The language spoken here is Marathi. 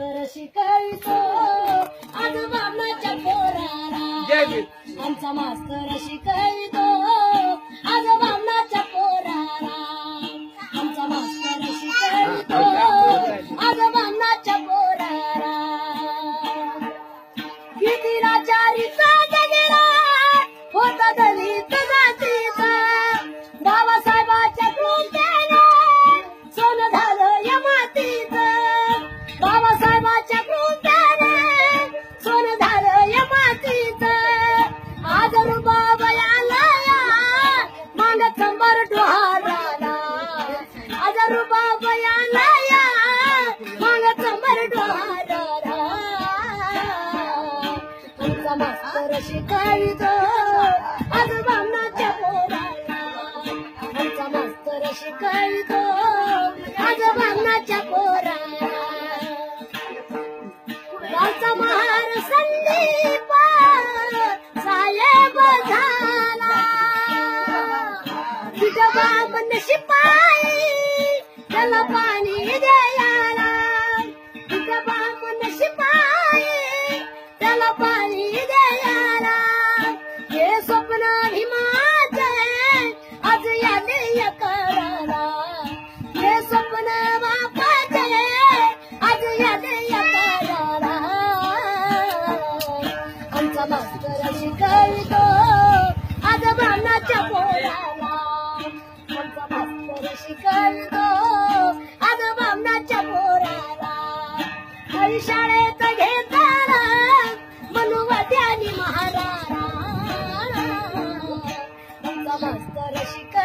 मास्तर शिकवितो आज बामणाच्या पोराला आमचा मास्तर शिकवितो शिकावितो आज पोराला आमचा मास्तर शिकावितो आज पोराला गावचा महार संदीप साहेब झाला तुझ्या बाबन त्याला पाणी द्यायला तुझ्या बाबन शिपाई त्याला पाणी द्यायला हे स्वप्न भीमाचे आज याले या हे स्वप्न बापाचे. आज याले या आमचा मास्तर शिकवितो. आज बामणाच्या पोराला. आमचा मास्तर शिकवितो. शाळेत घेताना मनुवाद्यानी महाराणा आमचा मास्तर शिकवितो